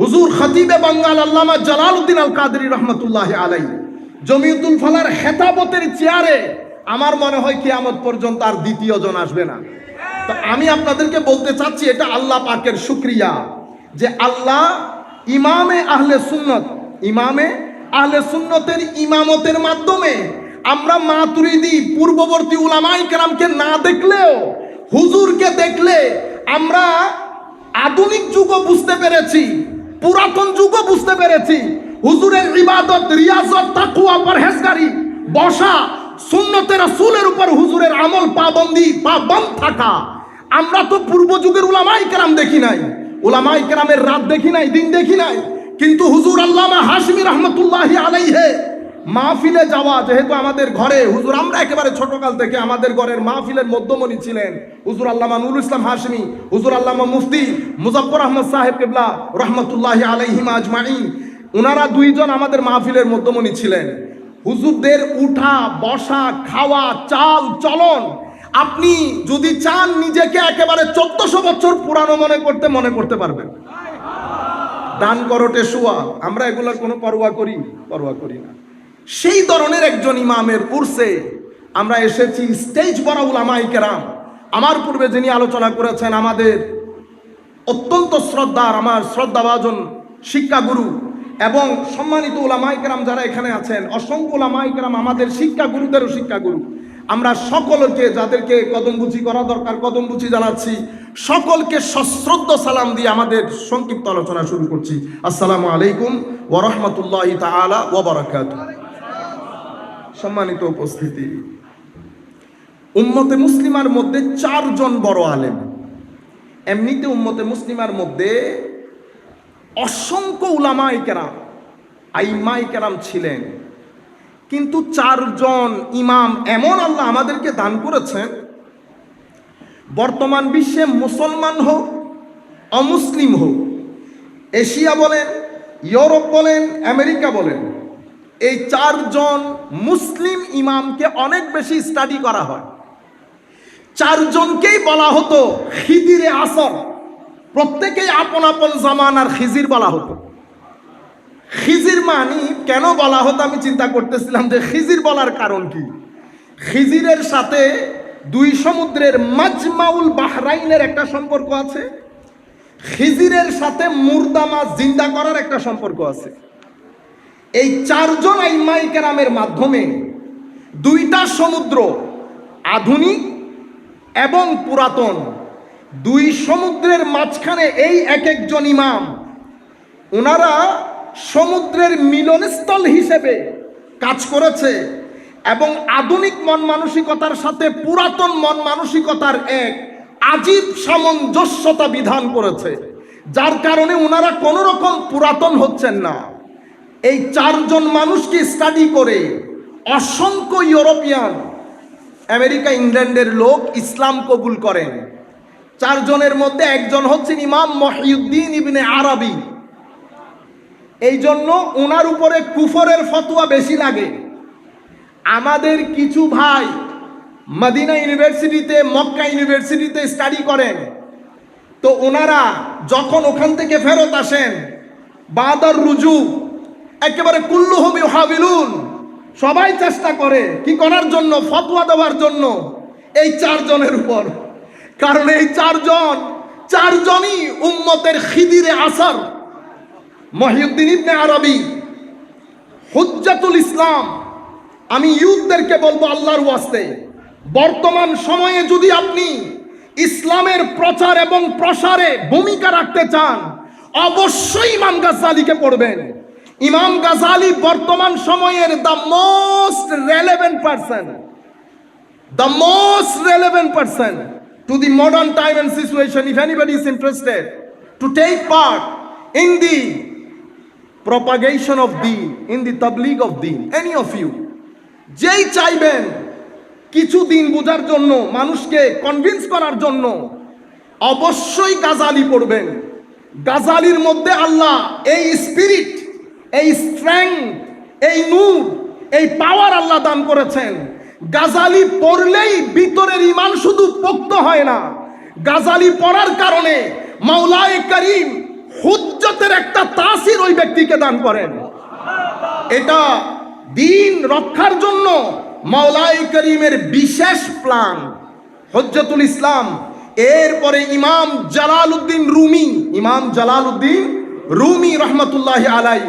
হুজুর খতিবে বাঙ্গাল আল্লামা জালালউদ্দিন আল কাদরি রহমতুল্লাহ আলাই জমিউদ্দুল ফালার হেতাবতের চেয়ারে আমার মনে হয় কিয়ামত পর্যন্ত আর দ্বিতীয় জন আসবে না। আমি আপনাদেরকে বলতে চাচ্ছি, এটা আল্লাহ পাকের শুক্রিয়া যে আল্লাহ ইমামে আহলে সুন্নত, ইমামে আহলে সুন্নতের ইমামতের মাধ্যমে আমরা মাতুরিদি, পূর্ববর্তী উলামাই কেরামকে না দেখলেও, হুজুরকে দেখলে আমরা আধুনিক যুগও বুঝতে পেরেছি পুরাতন যুগও বুঝতে পেরেছি। হুজুরের ইবাদত, রিয়াজত তাকুয়া পরহেজগারি, বসা, সুন্নতের রাসূলের উপর হুজুরের আমল, পাবন্দি, পাবন্দ থাকা। আমরা তো পূর্ব যুগের উলামাই কেরাম দেখি নাই। উলামাই কেরামের রাত দেখি নাই, দিন দেখি নাই। কিন্তু হুজুর আল্লামা হাশমি রহমতুল্লাহি আলাইহে মাহফিলে যাওয়া, যেহেতু আমাদের ঘরে, হুজুর, আমরা একেবারে ছোটকাল থেকে আমাদের ঘরের মাহফিলের মধ্যমণি ছিলেন। হুজুর আল্লামা নুরুল ইসলাম হাশমি, হুজুর আল্লামা মুফতি মুজফর আহমদ সাহেব কেবলা, রহমতুল্লাহ আলাইহিম আজমাইন। ওনারা দুইজন আমাদের মাহফিলের মধ্যমণি ছিলেন। হুজুরদের উঠা, বসা, খাওয়া, চাল, চলন, আপনি যদি চান নিজেকে একেবারে চোদ্দশো বছর পুরানো মনে করতে মনে করতে পারবেন। দান করটে শুয়া আমরা এগুলোর কোনো পরোয়া করি পরোয়া করি না। সেই ধরনের একজন ইমামের উর্সে আমরা এসেছি স্টেজ বড় উলামাই কেরাম। আমার পূর্বে যিনি আলোচনা করেছেন আমাদের অত্যন্ত শ্রদ্ধার, আমার শ্রদ্ধাভাজন শিক্ষাগুরু এবং সম্মানিত ওলামাই কেরাম যারা এখানে আছেন, অসংখ্য ওলামাই কেরাম আমাদের শিক্ষাগুরুদেরও শিক্ষাগুরু। আমরা সকলকে, যাদেরকে কদমবুচি করা দরকার, কদমবুচি জানাচ্ছি, সকলকে সশ্রদ্ধ সালাম দিয়ে আমাদের সংক্ষিপ্ত আলোচনা শুরু করছি। আসসালামু আলাইকুম ওরহমতুল্লাহ তালা ওবরাকাত সম্মানিত উপস্থিতি। উম্মতে মুসলিমার মধ্যে চারজন বড় আলেম। এমনিতে উম্মতে মুসলিমার মধ্যে অসংখ্য উলামাই কেরাম আইমাই কেরাম ছিলেন। কিন্তু চারজন ইমাম এমন আল্লাহ আমাদেরকে দান করেছেন, বর্তমান বিশ্বে মুসলমান হোক, অমুসলিম হোক, এশিয়া বলেন, ইউরোপ বলেন, আমেরিকা বলেন এই চারজন মুসলিম ইমামকে অনেক বেশি স্টাডি করা হয়। চারজনকেই বলা হতো খিদিরে আসর। প্রত্যেকেই আপন আপন জামানার খিজির বলা হতো। খিজির মানি কেন বলা হতো? আমি চিন্তা করতেছিলাম যে খিজির বলার কারণ কি? খিজিরের সাথে দুই সমুদ্রের মাজমাউল বাহরাইনের একটা সম্পর্ক আছে। খিজিরের সাথে মুর্দা মাছ জিন্দা করার একটা সম্পর্ক আছে। এই চারজন আইমাই কেরামের মাধ্যমে দুইটা সমুদ্র, আধুনিক এবং পুরাতন, দুই সমুদ্রের মাঝখানে এই এক একজন ইমাম ওনারা সমুদ্রের মিলনস্থল হিসেবে কাজ করেছে এবং আধুনিক মন মানসিকতার সাথে পুরাতন মন মানসিকতার এক আজীব সামঞ্জস্যতা বিধান করেছে, যার কারণে ওনারা কোনো রকম পুরাতন হচ্ছেন না। এই চারজন মানুষকে স্টাডি করে অসংখ্য ইউরোপিয়ান, আমেরিকা, ইংল্যান্ডের লোক ইসলাম কবুল করেন। চারজনের মধ্যে একজন হচ্ছেন ইমাম মহিউদ্দিন ইবনে আরবি। এই জন্য ওনার উপরে কুফরের ফতোয়া বেশি লাগে। আমাদের কিছু ভাই মদিনা ইউনিভার্সিটিতে, মক্কা ইউনিভার্সিটিতে স্টাডি করেন। তো ওনারা যখন ওখান থেকে ফেরত আসেন, বাদার রুজু একেবারে কুল্লু হবি হাবিলুন সবাই চেষ্টা করে কি করার জন্য, ফতোয়া দেওয়ার জন্য এই চারজনের উপর। কারণ এই চারজন, চারজনই উম্মতের খিদিরে আসার। মহিউদ্দিন ইবনে আরবি, হুজ্জাতুল ইসলাম, আমি ইউথদেরকে বলব আল্লাহর ওয়াস্তে, বর্তমান সময়ে যদি আপনি ইসলামের প্রচার এবং প্রসারে ভূমিকা রাখতে চান, অবশ্যই ইমাম গাজালিকে পড়বেন। ইমাম গাজালি বর্তমান সময়ের the most relevant person the most relevant person to the modern time and situation if anybody is interested to take part in the propagation of the in the Tabligh of the any of you যেই চাইবেন কিছু দিন বোঝার জন্য, মানুষকে convince করার জন্য, অবশ্যই গাজালি পড়বেন। গাজালির মধ্যে আল্লাহ এই স্পিরিট এই স্ট্রেংথ এই নূর, এই পাওয়ার আল্লাহ দান করেছেন। গাজালি পড়লেই ভিতরের ইমান শুধু পোক্ত হয় না। গাজালি পড়ার কারণে মাওলায়ে করিম হুজ্জতের একটা তাসির ওই ব্যক্তিকে দান করেন। এটা দিন রক্ষার জন্য মাওলাই করিমের বিশেষ প্ল্যান। হজ্জতুল ইসলাম, এরপরে ইমাম জালাল উদ্দিন রুমি, ইমাম জালাল উদ্দিন রুমি রহমতুল্লাহ আলাই